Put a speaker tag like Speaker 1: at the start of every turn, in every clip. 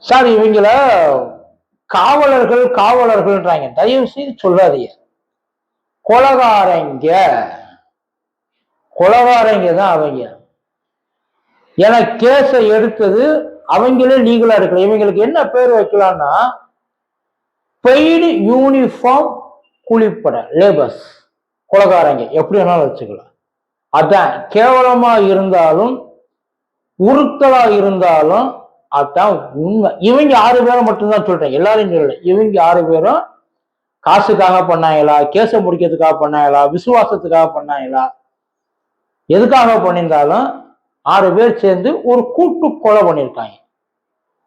Speaker 1: Sir இவங்கள காவலர்கள் காவலர்கள்ன்றாங்க. தயவு செய்து சொல்லாதீங்க. கொலகாரங்க. கொலகாரங்க தான் அவங்க. என கேஸை எடுத்தது அவங்களே லீகலா இருக்கல இவங்களுக்கு என்ன பேர் வைக்கலாம்னா பெய்டு யூனிஃபார்ம் கூலிப்பட லேபர்ஸ். கொலகாரங்க. எப்படி வேணாலும் வச்சுக்கலாம். அதான் கேவலமா இருந்தாலும் உருத்தலா இருந்தாலும் அதான் உண்மை. இவங்க ஆறு பேரும் மட்டும்தான் சொல்றேன். எல்லாரையும் சொல்லல. இவங்க ஆறு பேரும் காசுக்காக பண்ணாங்களா? கேச முடிக்கிறதுக்காக பண்ணாங்களா? விசுவாசத்துக்காக பண்ணாங்களா? எதுக்காக பண்ணியிருந்தாலும் ஆறு பேர் சேர்ந்து ஒரு கூட்டு கொலை பண்ணியிருக்காங்க.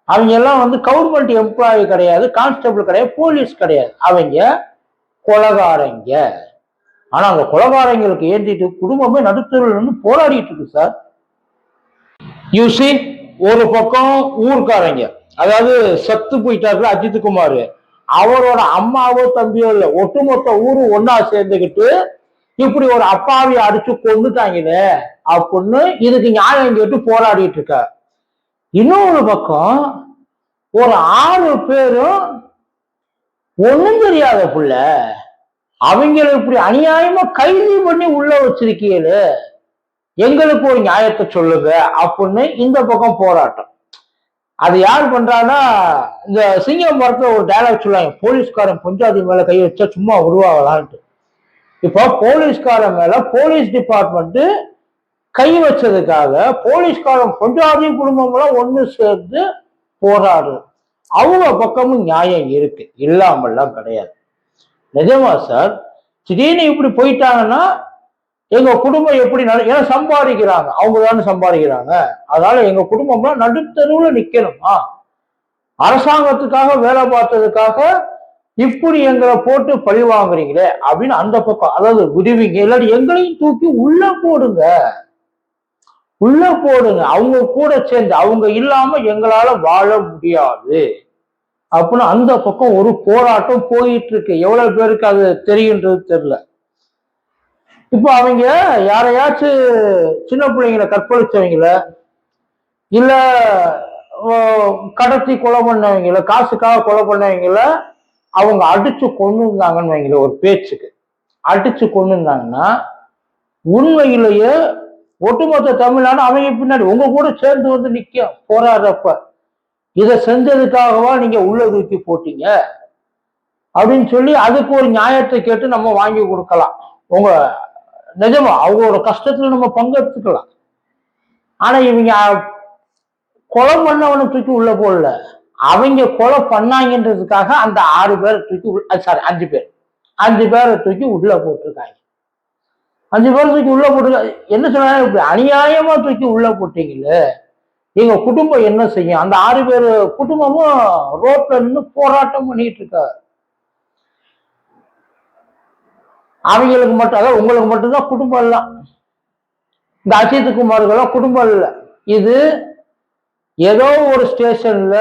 Speaker 1: அவங்க எல்லாம் வந்து கவர்மெண்ட் எம்ப்ளாயி கிடையாது கான்ஸ்டபிள் கிடையாது போலீஸ் கிடையாது. அவங்க கொலகாரங்க. ஆனா அந்த கொலகாரங்களுக்கு ஏந்திட்டு குடும்பமே நடுத்தருவில் போராடிட்டு இருக்கு சார் யூசி ஒரு பக்கம் ஊர்க்காரங்க அதாவது செத்து போயிட்டாரு அஜித் குமார். அவரோட அம்மாவோ தம்பியோ இல்ல ஒட்டுமொத்த ஊரும் ஒன்னா சேர்ந்துக்கிட்டு இப்படி ஒரு அப்பாவி அடிச்சு கொண்டுட்டாங்களே அப்படின்னு இதுக்கு நியாயம் கேட்டு போராடிட்டு இருக்க. இன்னொரு பக்கம் ஒரு ஆறு பேரும் ஒண்ணும் தெரியாத புள்ள. அவங்கள இப்படி அநியாயமா கைது பண்ணி உள்ள வச்சிருக்கீங்களே. எங்களுக்கு ஒரு நியாயத்தை சொல்லுங்க அப்படின்னு இந்த பக்கம் போராட்டம். அது யார் பண்றான்னா இந்த சிங்கம் மரத்துல ஒரு டைலாக் சொல்லுவாங்க போலீஸ்காரன் பஞ்சாதி மேல கை வச்சா சும்மா உருவாகலான்ட்டு. இப்போ போலீஸ்காரன் மேல போலீஸ் டிபார்ட்மெண்ட் கை வச்சதுக்காக போலீஸ்காரன் பஞ்சாதி குடும்பம்லாம் ஒன்று சேர்ந்து போராடு அவங்க பக்கமும் நியாயம் இருக்கு. இல்லாமல்லாம் கிடையாது. நிஜமா சார் திடீர்னு இப்படி போயிட்டாங்கன்னா எங்க குடும்பம் எப்படி நட ஏன்னா சம்பாதிக்கிறாங்க. அவங்க தானே சம்பாதிக்கிறாங்க. அதனால எங்க குடும்பம்லாம் நடுத்தருவுல நிக்கணுமா. அரசாங்கத்துக்காக வேலை பார்த்ததுக்காக இப்படி எங்களை போட்டு பழி வாங்குறீங்களே அப்படின்னு அந்த பக்கம் அதாவது உதவிங்க இல்லாட்டி எங்களையும் தூக்கி உள்ள போடுங்க. உள்ள போடுங்க. அவங்க கூட சேர்ந்து அவங்க இல்லாம எங்களால வாழ முடியாது. அப்படின்னு அந்த பக்கம் ஒரு போராட்டம் போயிட்டு இருக்கு. எவ்வளவு பேருக்கு அது தெரியுன்றது தெரியல. இப்போ அவங்க யாரையாச்சும் சின்ன பிள்ளைங்களை கற்பழிச்சவங்கள இல்ல கடத்தி கொலை பண்ணவங்கள காசுக்காக கொலை பண்ணவங்கள அவங்க அடிச்சு கொண்டு இருந்தாங்கன்னு வைங்கள ஒரு பேச்சுக்கு. அடிச்சு கொண்டு இருந்தாங்கன்னா உண்மையிலேயே ஒட்டுமொத்த தமிழ்நாடு அவங்க பின்னாடி உங்க கூட சேர்ந்து வந்து நிக்க போராடுறப்ப இதை செஞ்சதுக்காகவா நீங்க உள்ள தூக்கி போட்டீங்க? அப்படின்னு சொல்லி அதுக்கு ஒரு நியாயத்தை கேட்டு நம்ம வாங்கி கொடுக்கலாம். உங்க நிஜமா அவங்களோட கஷ்டத்துல நம்ம பங்கெடுத்துக்கலாம் ஆனா இவங்க கொலை பண்ணவனை தூக்கி உள்ள போடல. அவங்க கொலை பண்ணாங்கன்றதுக்காக அந்த ஆறு பேரை தூக்கி சாரி அஞ்சு பேர். அஞ்சு பேரை தூக்கி உள்ள போட்டிருக்காங்க. அஞ்சு பேரை தூக்கி உள்ள போட்டு என்ன சொன்னாங்க? இப்படி அநியாயமா தூக்கி உள்ள போட்டீங்களே. எங்க குடும்பம் என்ன செய்யும்? அந்த ஆறு பேர் குடும்பமும் ரோட்ல நின்று போராட்டம் பண்ணிட்டு இருக்காரு அவங்களுக்கு மட்டும் அதாவது உங்களுக்கு மட்டும்தான் குடும்பம் எல்லாம் இந்த அஜித் குமாருக்கெல்லாம் குடும்பம் இல்லை இது ஏதோ ஒரு ஸ்டேஷன்ல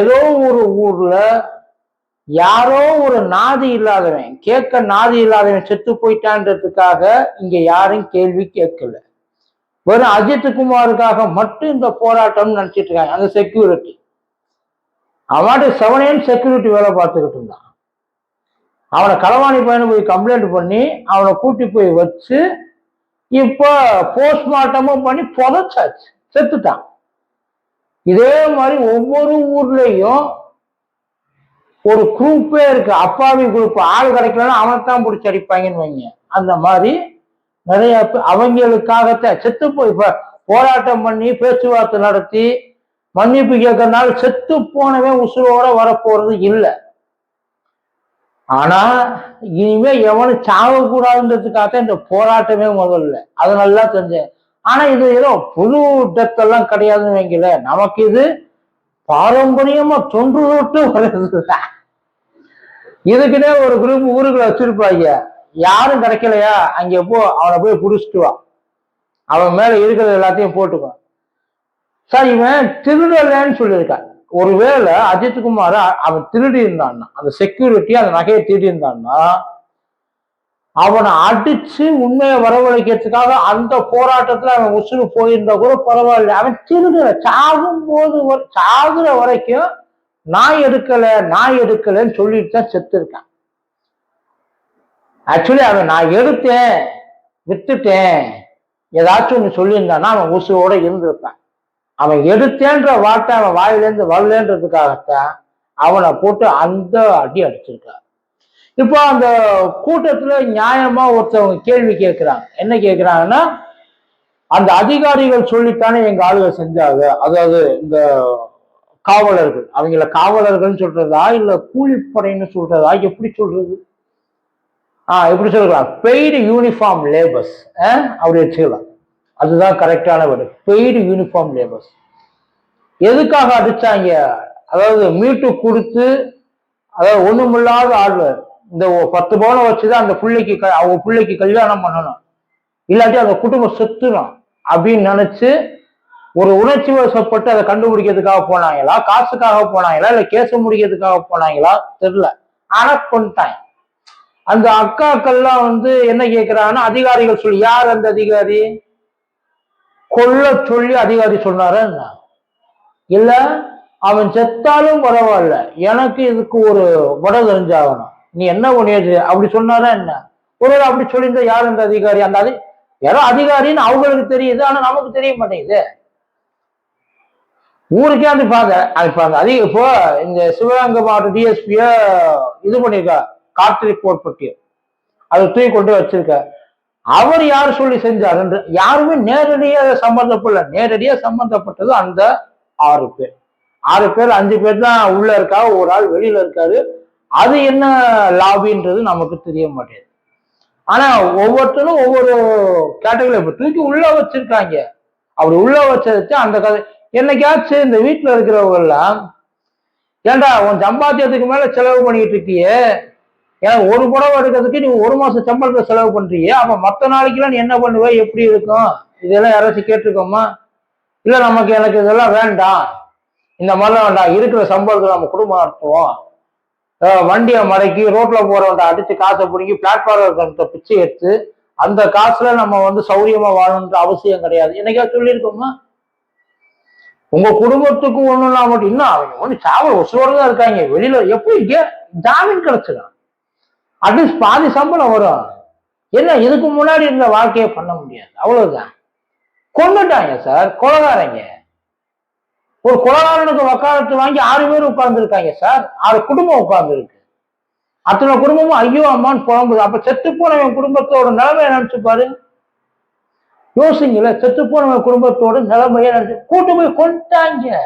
Speaker 1: ஏதோ ஒரு ஊர்ல யாரோ ஒரு நாதி இல்லாதவன் கேட்க நாதி இல்லாதவன் செத்து போயிட்டான்றதுக்காக இங்க யாரும் கேள்வி கேட்கல. வெறும் அஜித் குமாருக்காக மட்டும் இந்த போராட்டம் நினைச்சிட்டு இருக்காங்க அந்த செக்யூரிட்டி அவன் செவனையும் செக்யூரிட்டி வேலை பார்த்துக்கிட்டு இருந்தான். அவனை களவாணி பையனை போய் கம்ப்ளைண்ட் பண்ணி அவனை கூட்டி போய் வச்சு இப்போ போஸ்ட்மார்ட்டமும் பண்ணி புதைச்சாச்சு. செத்துட்டான். இதே மாதிரி ஒவ்வொரு ஊர்லேயும் ஒரு குரூப்பே இருக்கு. அப்பாவி குரூப் ஆள் கிடைக்கலன்னா அவனைத்தான் பிடிச்சி அடிப்பாங்கன்னு வைங்க. அந்த மாதிரி நிறைய பேர் அவங்களுக்காகத்தான். செத்து போய் இப்போ போராட்டம் பண்ணி பேச்சுவார்த்தை நடத்தி மன்னிப்பு கேட்கறதுனால செத்து போனவன் உசுரோட வரப்போறது இல்லை. ஆனா இனிமே எவனும் சாகக்கூடாதுன்றதுக்காக இந்த போராட்டமே முதல்ல. அது நல்லா தெரிஞ்சேன். ஆனா இது ஏதோ புது டெத் எல்லாம் கிடையாதுன்னு வைக்கல நமக்கு இது பாரம்பரியமா தொன்று தொட்டு வருது. இதுக்குன்னே ஒரு குரூப் ஊருக்குள்ள வச்சிருப்பாங்க. யாரும் கிடைக்கலையா? அங்க போ அவனை போய் புடிச்சிட்டு வா. அவன் மேல இருக்கிறது எல்லாத்தையும் போட்டுக்கோ. சார் இவன் திருடலன்னு சொல்லியிருக்கான். ஒருவேளை அஜித்குமார் அவன் திருடி இருந்தான்னா அந்த செக்யூரிட்டி அந்த நகையை திருடி இருந்தான்னா அவனை அடிச்சு உண்மையை வரவழைக்கிறதுக்காக அந்த போராட்டத்துல அவன் உசுறு போயிருந்தா கூட பரவாயில்ல. அவன் திருடுற சாகும் போது சாகுற வரைக்கும் நான் எடுக்கல நான் எடுக்கலன்னு சொல்லிட்டு தான் செத்து இருக்கான் ஆக்சுவலி அவன் நான் எடுத்தேன் வித்துட்டேன். ஏதாச்சும் ஒன்று சொல்லியிருந்தான்னா அவன் உசுரோட இருந்திருப்பான். அவன் எடுத்தேன்ற வார்த்தை அவன் வாயிலேருந்து வரலன்றதுக்காகத்தான் அவனை போட்டு அந்த அடி அடிச்சிருக்கான். இப்போ அந்த கூட்டத்துல நியாயமா ஒருத்தவங்க கேள்வி கேட்கிறாங்க. என்ன கேட்கிறாங்கன்னா அந்த அதிகாரிகள் சொல்லித்தானே எங்க ஆளுங்க செஞ்சாங்க. அதாவது இந்த காவலர்கள். அவங்கள காவலர்கள்னு சொல்றதா இல்ல கூலிப்படைன்னு சொல்றதா? எப்படி சொல்றது? ஆஹ் எப்படி சொல்லலாம் பெய்டு யூனிஃபார்ம் லேபர்ஸ். அப்படி வச்சுக்கலாம். அதுதான் கரெக்டான வேர்டு பெய்டு யூனிஃபார்ம் லேபர்ஸ் எதுக்காக அடிச்சாங்க? அதாவது மீட்டு கொடுத்து அதாவது ஒண்ணுமில்லாத ஆள். இந்த பத்து பவுனை வச்சுதான் அந்த பிள்ளைக்கு க- அவங்க பிள்ளைக்கு கல்யாணம் பண்ணணும். இல்லாட்டி அந்த குடும்பம் செத்துடும் அப்படின்னு நினைச்சு ஒரு உணர்ச்சி வசப்பட்டு அதை கண்டுபிடிக்கிறதுக்காக போனாங்களா? காசுக்காக போனாங்களா? இல்ல கேச முடிக்கிறதுக்காக போனாங்களா? தெரியல. ஆனா கொண்டாங்க அந்த அக்காக்கள்லாம் வந்து என்ன கேட்கிறாங்கன்னா அதிகாரிகள் சொல்லி யார் அந்த அதிகாரி? கொல்ல சொல்லி அதிகாரி சொன்னாரா என்ன? இல்ல அவன் செத்தாலும் பரவாயில்ல. எனக்கு இதுக்கு ஒரு வட தெரிஞ்சாகணும். நீ என்ன பண்ணியது அப்படி சொன்னாரா என்ன? ஒரு அப்படி சொல்லியிருந்தா யார் இந்த அதிகாரி? அந்த அதி யாரோ அதிகாரின்னு அவங்களுக்கு தெரியுது ஆனா நமக்கு தெரிய மாட்டேங்குது. ஊருக்கே அந்த பாங்க அது பாங்க அந்த அதிக இப்போ இந்த சிவகங்கை மாவட்ட டிஎஸ்பிய இது பண்ணிருக்கா கார்த்திக் போர்ட் பற்றி அதை தூக்கி கொண்டு வச்சிருக்க. அவர் யார் சொல்லி செஞ்சார் என்று யாருமே நேரடியாக சம்பந்தப்படல நேரடியாக சம்பந்தப்பட்டது அந்த ஆறு பேர். ஆறு பேர் அஞ்சு பேர் தான் உள்ள இருக்கா ஒரு ஆள் வெளியில இருக்காரு. அது என்ன லாபின்றது நமக்கு தெரிய மாட்டேங்குது. ஆனா ஒவ்வொருத்தரும் ஒவ்வொரு கேட்டகரி இப்ப தூக்கி உள்ள வச்சிருக்காங்க. அப்படி உள்ள வச்சதுச்சு அந்த கதை. என்னைக்காச்சும் இந்த வீட்டுல இருக்கிறவங்க எல்லாம் ஏன்டா உன் சம்பாத்தியத்துக்கு மேல செலவு பண்ணிட்டு இருக்கியே? ஏன்னா ஒரு புடவை எடுக்கிறதுக்கு நீ ஒரு மாசம் சம்பளத்தை செலவு பண்றியே அப்ப மத்த நாளைக்கெல்லாம் நீ என்ன பண்ணுவ? எப்படி இருக்கும்? இதெல்லாம் யாராச்சும் கேட்டிருக்கோமா? இல்ல நமக்கு எனக்கு இதெல்லாம் வேண்டாம். இந்த மாதிரிலாம் வேண்டாம். இருக்கிற சம்பளத்தை நம்ம குடும்பம் நடத்துவோம். வண்டியை மடக்கி ரோட்ல போறவன்ட்ட அடிச்சு காசை பிடிங்கி பிளாட்ஃபார்ம் இருக்கிறவன்ட்ட பிச்சை எடுத்து அந்த காசுல நம்ம வந்து சௌரியமா வாழணுன்ற அவசியம் கிடையாது. என்னைக்கா சொல்லியிருக்கோமா? உங்க குடும்பத்துக்கு ஒண்ணும் இல்லாம மட்டும் இன்னும் அவங்க ஒண்ணு சாவல் உசுரோட தான் இருக்காங்க. வெளியில எப்படி ஜா- ஜாமீன் கிடைச்சிடும் அட்லீஸ்ட் பாதி சம்பளம் வரும். என்ன இதுக்கு முன்னாடி இருந்த வாழ்க்கையை பண்ண முடியாது. அவ்வளவுதான். கொண்டுட்டாங்க சார் கொலகாரங்க. ஒரு கொலகாரனுக்கு வக்காலத்து வாங்கி ஆறு பேர் உட்கார்ந்து இருக்காங்க சார் ஆறு குடும்பம் உட்கார்ந்து இருக்கு அத்தனை குடும்பமும் ஐயோ அம்மான்னு புலம்புது. அப்ப செத்து போனவன் குடும்பத்தோட நிலைமையை நினைச்சு பாரு. யோசிங்கள செத்து போனவன் குடும்பத்தோட நிலைமையை நினைச்சு கூட்டு போய் கொண்டாங்க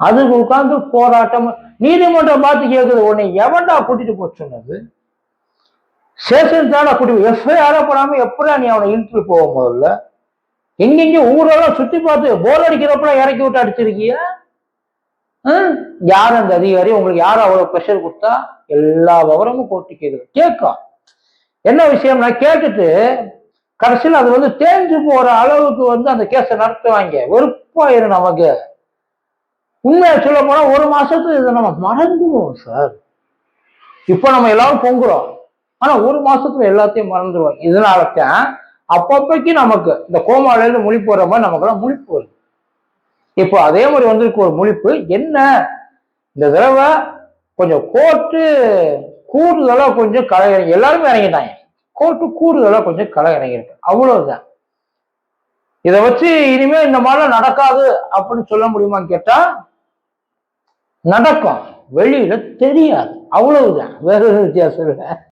Speaker 1: அதுக்கு உட்கார்ந்து போராட்டம் நீதிமன்றம் பார்த்து கேட்குது உன்னை எவன்டா கூட்டிட்டு போக சொன்னது. சேஷன் தானா கூட்டி எஃப்ஐஆர போடாம எப்படா நீ அவனை இழுத்துட்டு போக முதல்ல? எங்கெங்க ஊரெல்லாம் சுத்தி பார்த்து போர் அடிக்கிறப்ப இறக்கி விட்டு அடிச்சிருக்கிய? யார் அந்த அதிகாரி? உங்களுக்கு யார் அவ்வளவு ப்ரெஷர் கொடுத்தா? எல்லா விவரமும் போட்டு கேக்குது கேட்கும் என்ன விஷயம்னா கேட்டுட்டு கடைசியில் அது வந்து தேஞ்சு போற அளவுக்கு வந்து அந்த கேஸை நடத்துவாங்க. வெறுப்பாயிரும் நமக்கு. உண்மையை சொல்ல போனா ஒரு மாசத்துக்கு இதை நம்ம மறந்துடுவோம் சார் இப்போ நம்ம எல்லாரும் பொங்குறோம். ஆனா ஒரு மாசத்துல எல்லாத்தையும் மறந்துடுவோம். இதனாலதான் அப்பப்பைக்கு நமக்கு இந்த கோமால இருந்து முழிப்பு வர மாதிரி நமக்கெல்லாம் முழிப்பு வருது. இப்போ அதே மாதிரி வந்திருக்கு ஒரு முழிப்பு. என்ன? இந்த தடவை கொஞ்சம் கோர்ட்டு கூடுதலா கொஞ்சம் களை இறங்கி எல்லாருமே இறங்கிட்டாங்க. கோர்ட்டு கூடுதலா கொஞ்சம் களை இறங்கியிருக்கு. அவ்வளவுதான். இதை வச்சு இனிமே இந்த மாதிரிலாம் நடக்காது அப்படின்னு சொல்ல முடியுமான்னு கேட்டா நடக்கும். வெளியில தெரியாது. அவ்வளவுதான். வேற ஒரு வித்தியாசம் இல்லை.